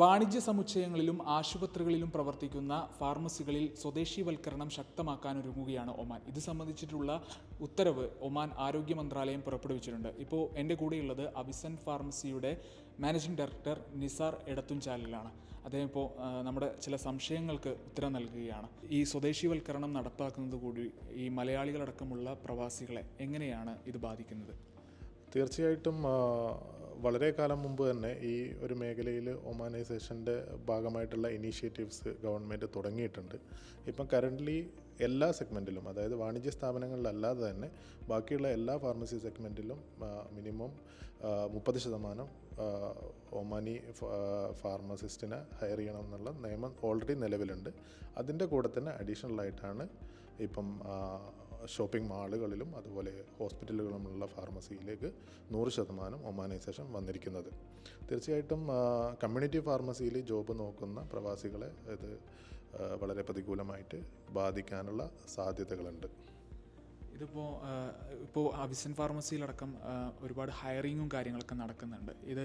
വാണിജ്യ സമുച്ചയങ്ങളിലും ആശുപത്രികളിലും പ്രവർത്തിക്കുന്ന ഫാർമസികളിൽ സ്വദേശീവൽക്കരണം ശക്തമാക്കാനൊരുങ്ങുകയാണ് ഒമാൻ. ഇത് സംബന്ധിച്ചിട്ടുള്ള ഉത്തരവ് ഒമാൻ ആരോഗ്യ മന്ത്രാലയം പുറപ്പെടുവിച്ചിട്ടുണ്ട്. ഇപ്പോൾ എന്റെ കൂടെയുള്ളത് അവിസൻ ഫാർമസിയുടെ മാനേജിംഗ് ഡയറക്ടർ നിസാർ എടത്തുംചാലിലാണ് അദ്ദേഹം ഇപ്പോൾ നമ്മുടെ ചില സംശയങ്ങൾക്ക് ഉത്തരം നൽകുകയാണ്. ഈ സ്വദേശീവൽക്കരണം നടപ്പാക്കുന്നത് കൂടി ഈ മലയാളികളടക്കമുള്ള പ്രവാസികളെ എങ്ങനെയാണ് ഇത് ബാധിക്കുന്നത്? തീർച്ചയായിട്ടും വളരെ കാലം മുമ്പ് തന്നെ ഈ ഒരു മേഖലയിൽ ഒമാനൈസേഷന്റെ ഭാഗമായിട്ടുള്ള ഇനീഷ്യേറ്റീവ്സ് ഗവൺമെന്റ് തുടങ്ങിയിട്ടുണ്ട്. ഇപ്പം കറന്റ്ലി എല്ലാ സെഗ്മെന്റിലും അതായത് വാണിജ്യ സ്ഥാപനങ്ങളിലല്ലാതെ തന്നെ ബാക്കിയുള്ള എല്ലാ ഫാർമസി സെഗ്മെന്റിലും മിനിമം മുപ്പത് ശതമാനം ഒമാനി ഫാർമസിസ്റ്റിനെ ഹയർ ചെയ്യണം എന്നുള്ള നിയമം ഓൾറെഡി നിലവിലുണ്ട്. അതിന്റെ കൂടെ തന്നെ അഡീഷണൽ ആയിട്ടാണ് ഇപ്പം ഷോപ്പിംഗ് മാളുകളിലും അതുപോലെ ഹോസ്പിറ്റലുകളുമുള്ള ഫാർമസിയിലേക്ക് നൂറ് ശതമാനം ഒമാനൈസേഷൻ വന്നിരിക്കുന്നത്. തീർച്ചയായിട്ടും കമ്മ്യൂണിറ്റി ഫാർമസിയിൽ ജോബ് നോക്കുന്ന പ്രവാസികളെ ഇത് വളരെ പ്രതികൂലമായിട്ട് ബാധിക്കാനുള്ള സാധ്യതകളുണ്ട്. ഇതിപ്പോൾ ഇപ്പോൾ അവിസൻ ഫാർമസിയിലടക്കം ഒരുപാട് ഹയറിങ്ങും കാര്യങ്ങളൊക്കെ നടക്കുന്നുണ്ട്. ഇത്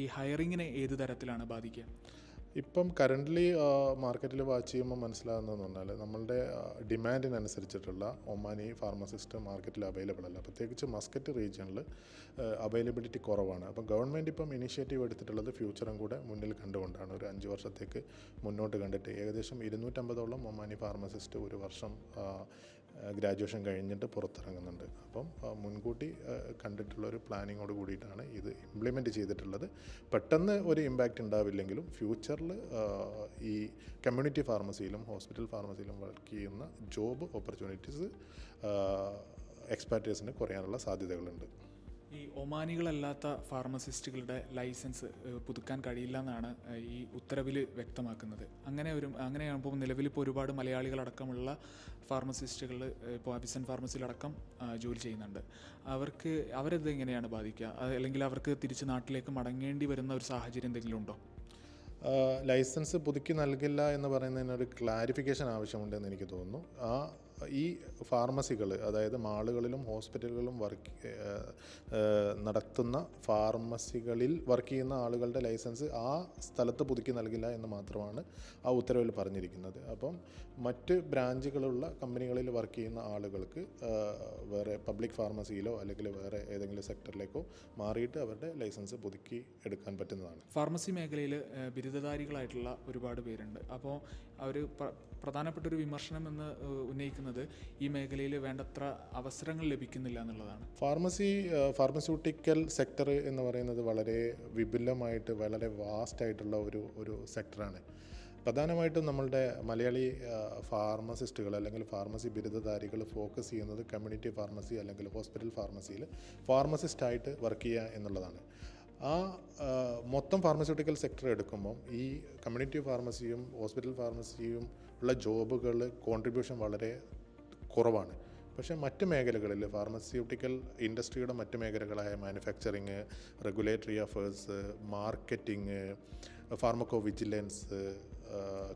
ഈ ഹയറിങ്ങിനെ ഏത് തരത്തിലാണ് ബാധിക്കുക? ഇപ്പം കറന്റ്ലി മാർക്കറ്റിൽ വാച്ച് ചെയ്യുമ്പോൾ മനസ്സിലാകുന്നതെന്ന് പറഞ്ഞാൽ നമ്മളുടെ ഡിമാൻഡിനനുസരിച്ചിട്ടുള്ള ഒമാനി ഫാർമസിസ്റ്റ് മാർക്കറ്റിൽ അവൈലബിൾ അല്ല. പ്രത്യേകിച്ച് മസ്കറ്റ് റീജിയണിൽ അവൈലബിലിറ്റി കുറവാണ്. അപ്പം ഗവൺമെന്റ് ഇപ്പം ഇനിഷ്യേറ്റീവ് എടുത്തിട്ടുള്ളത് ഫ്യൂച്ചറും കൂടെ മുന്നിൽ കണ്ടുകൊണ്ടാണ്. ഒരു അഞ്ച് വർഷത്തേക്ക് മുന്നോട്ട് കണ്ടിട്ട് ഏകദേശം ഇരുന്നൂറ്റമ്പതോളം ഒമാനി ഫാർമസിസ്റ്റ് ഒരു വർഷം ഗ്രാജുവേഷൻ കഴിഞ്ഞിട്ട് പുറത്തിറങ്ങുന്നുണ്ട്. അപ്പം മുൻകൂട്ടി കണ്ടിട്ടുള്ള ഒരു പ്ലാനിങ്ങോട് കൂടിയിട്ടാണ് ഇത് ഇംപ്ലിമെന്റ് ചെയ്തിട്ടുള്ളത്. പെട്ടെന്ന് ഒരു ഇമ്പാക്റ്റ് ഉണ്ടാവില്ലെങ്കിലും ഫ്യൂച്ചറിൽ ഈ കമ്മ്യൂണിറ്റി ഫാർമസിയിലും ഹോസ്പിറ്റൽ ഫാർമസിയിലും വർക്ക് ചെയ്യുന്ന ജോബ് ഓപ്പർച്യൂണിറ്റീസ് എക്സ്പാറ്റേഴ്സിന് കുറയാനുള്ള സാധ്യതകളുണ്ട്. ഈ ഒമാനികളല്ലാത്ത ഫാർമസിസ്റ്റുകളുടെ ലൈസൻസ് പുതുക്കാൻ കഴിയില്ല എന്നാണ് ഈ ഉത്തരവിൽ വ്യക്തമാക്കുന്നത്. അങ്ങനെ ഒരു അങ്ങനെയാകുമ്പോൾ നിലവിലിപ്പോൾ ഒരുപാട് മലയാളികളടക്കമുള്ള ഫാർമസിസ്റ്റുകൾ ഇപ്പോൾ അബിസൻ ഫാർമസിയിലടക്കം ജോലി ചെയ്യുന്നുണ്ട്. അവർക്ക് അവരത് എങ്ങനെയാണ് ബാധിക്കുക? അല്ലെങ്കിൽ അവർക്ക് തിരിച്ച് നാട്ടിലേക്ക് മടങ്ങേണ്ടി വരുന്ന ഒരു സാഹചര്യം എന്തെങ്കിലും ഉണ്ടോ? ലൈസൻസ് പുതുക്കി നൽകില്ല എന്ന് പറയുന്നതിന് ഒരു ക്ലാരിഫിക്കേഷൻ ആവശ്യമുണ്ടെന്ന് എനിക്ക് തോന്നുന്നു. ആ ഈ ഫാർമസികൾ അതായത് മാളുകളിലും ഹോസ്പിറ്റലുകളിലും വർക്ക് നടത്തുന്ന ഫാർമസികളിൽ വർക്ക് ചെയ്യുന്ന ആളുകളുടെ ലൈസൻസ് ആ സ്ഥലത്ത് പുതുക്കി നൽകില്ല എന്ന് മാത്രമാണ് ആ ഉത്തരവിൽ പറഞ്ഞിരിക്കുന്നത്. അപ്പം മറ്റ് ബ്രാഞ്ചുകളുള്ള കമ്പനികളിൽ വർക്ക് ചെയ്യുന്ന ആളുകൾക്ക് വേറെ പബ്ലിക് ഫാർമസിയിലോ അല്ലെങ്കിൽ വേറെ ഏതെങ്കിലും സെക്ടറിലേക്കോ മാറിയിട്ട് അവരുടെ ലൈസൻസ് പുതുക്കി എടുക്കാൻ പറ്റുന്നതാണ്. ഫാർമസി മേഖലയിൽ ബിരുദധാരികളായിട്ടുള്ള ഒരുപാട് പേരുണ്ട്. അപ്പോൾ അവർ പ്രധാനപ്പെട്ട ഒരു വിമർശനം എന്ന് ഉന്നയിക്കുന്നത് ഈ മേഖലയിൽ വേണ്ടത്ര അവസരങ്ങൾ ലഭിക്കുന്നില്ല എന്നുള്ളതാണ്. ഫാർമസി ഫാർമസ്യൂട്ടിക്കൽ സെക്ടർ എന്ന് പറയുന്നത് വളരെ വിപുലമായിട്ട് വളരെ വാസ്റ്റ് ആയിട്ടുള്ള ഒരു ഒരു സെക്ടറാണ്. പ്രധാനമായിട്ടും നമ്മളുടെ മലയാളി ഫാർമസിസ്റ്റുകൾ അല്ലെങ്കിൽ ഫാർമസി ബിരുദധാരികൾ ഫോക്കസ് ചെയ്യുന്നത് കമ്മ്യൂണിറ്റി ഫാർമസി അല്ലെങ്കിൽ ഹോസ്പിറ്റൽ ഫാർമസിയിൽ ഫാർമസിസ്റ്റായിട്ട് വർക്ക് ചെയ്യുക എന്നുള്ളതാണ്. ആ മൊത്തം ഫാർമസ്യൂട്ടിക്കൽ സെക്ടർ എടുക്കുമ്പം ഈ കമ്മ്യൂണിറ്റി ഫാർമസിയും ഹോസ്പിറ്റൽ ഫാർമസിയും ഉള്ള ജോബുകൾ കോൺട്രിബ്യൂഷൻ വളരെ കുറവാണ്. പക്ഷേ മറ്റ് മേഖലകളിൽ ഫാർമസ്യൂട്ടിക്കൽ ഇൻഡസ്ട്രിയുടെ മറ്റ് മേഖലകളായ manufacturing regulatory affairs marketing pharmacovigilance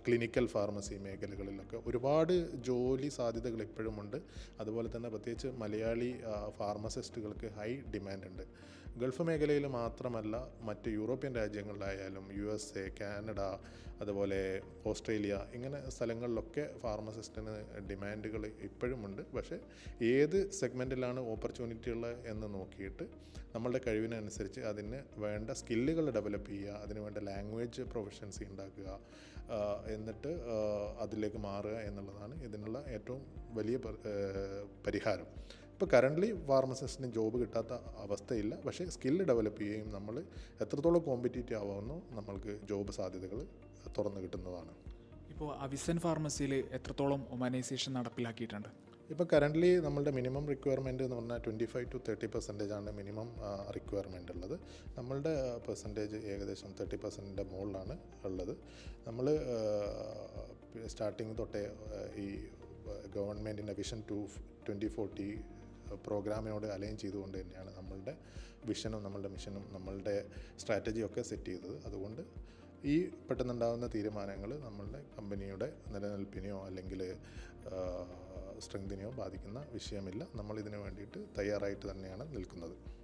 clinical pharmacy മേഖലകളിലൊക്കെ ഒരുപാട് ജോലി സാധ്യതകൾ ഇപ്പോഴുമുണ്ട്. അതുപോലെ തന്നെ പ്രത്യേകിച്ച് മലയാളി ഫാർമസിസ്റ്റുകൾക്ക് ഹൈ ഡിമാൻഡ് ഉണ്ട്. ഗൾഫ് മേഖലയിൽ മാത്രമല്ല മറ്റ് യൂറോപ്യൻ രാജ്യങ്ങളിലായാലും യു എസ് എ കാനഡ അതുപോലെ ഓസ്ട്രേലിയ ഇങ്ങനെ സ്ഥലങ്ങളിലൊക്കെ ഫാർമസിസ്റ്റിന് ഡിമാൻഡുകൾ ഇപ്പോഴുമുണ്ട്. പക്ഷേ ഏത് സെഗ്മെന്റിലാണ് ഓപ്പർച്യൂണിറ്റി ഉള്ളത് എന്ന് നോക്കിയിട്ട് നമ്മളുടെ കഴിവിനനുസരിച്ച് അതിന് വേണ്ട സ്കില്ലുകൾ ഡെവലപ്പ് ചെയ്യുക അതിന് വേണ്ട ലാംഗ്വേജ് പ്രൊഫഷൻസി ഉണ്ടാക്കുക എന്നിട്ട് അതിലേക്ക് മാറുക എന്നുള്ളതാണ് ഇതിനുള്ള ഏറ്റവും വലിയ പരിഹാരം. ഇപ്പോൾ കറന്റ്ലി ഫാർമസിസ്റ്റിന് ജോബ് കിട്ടാത്ത അവസ്ഥയില്ല. പക്ഷേ സ്കില്ല് ഡെവലപ്പ് ചെയ്യുകയും നമ്മൾ എത്രത്തോളം കോമ്പറ്റീറ്റീവ് ആവുമെന്നോ നമ്മൾക്ക് ജോബ് സാധ്യതകൾ തുറന്നു കിട്ടുന്നതാണ്. ഇപ്പോൾ അവിസൻ ഫാർമസിയിൽ എത്രത്തോളം ഒമാനൈസേഷൻ നടപ്പിലാക്കിയിട്ടുണ്ട്? ഇപ്പോൾ കറന്റ്ലി നമ്മളുടെ മിനിമം റിക്വയർമെന്റ് എന്ന് പറഞ്ഞാൽ twenty five to thirty percentage ആണ് മിനിമം റിക്വയർമെന്റ് ഉള്ളത്. നമ്മളുടെ പെർസെന്റേജ് ഏകദേശം തേർട്ടി പെർസെന്റിന്റെ മുകളിലാണ് ഉള്ളത്. നമ്മൾ സ്റ്റാർട്ടിങ് തൊട്ടേ ഈ ഗവൺമെന്റിന്റെ വിഷൻ ടു ട്വന്റി ഫോർട്ടി പ്രോഗ്രാമിനോട് അലൈൻ ചെയ്തുകൊണ്ട് തന്നെയാണ് നമ്മളുടെ വിഷനും നമ്മളുടെ മിഷനും നമ്മളുടെ സ്ട്രാറ്റജിയൊക്കെ സെറ്റ് ചെയ്തത്. അതുകൊണ്ട് ഈ പെട്ടെന്നുണ്ടാകുന്ന തീരുമാനങ്ങൾ നമ്മളുടെ കമ്പനിയുടെ നിലനിൽപ്പിനെയോ അല്ലെങ്കിൽ സ്ട്രെങ്തിനെയോ ബാധിക്കുന്ന വിഷയമില്ല. നമ്മൾ ഇതിനു വേണ്ടിയിട്ട് തയ്യാറായിട്ട് തന്നെയാണ് നിൽക്കുന്നത്.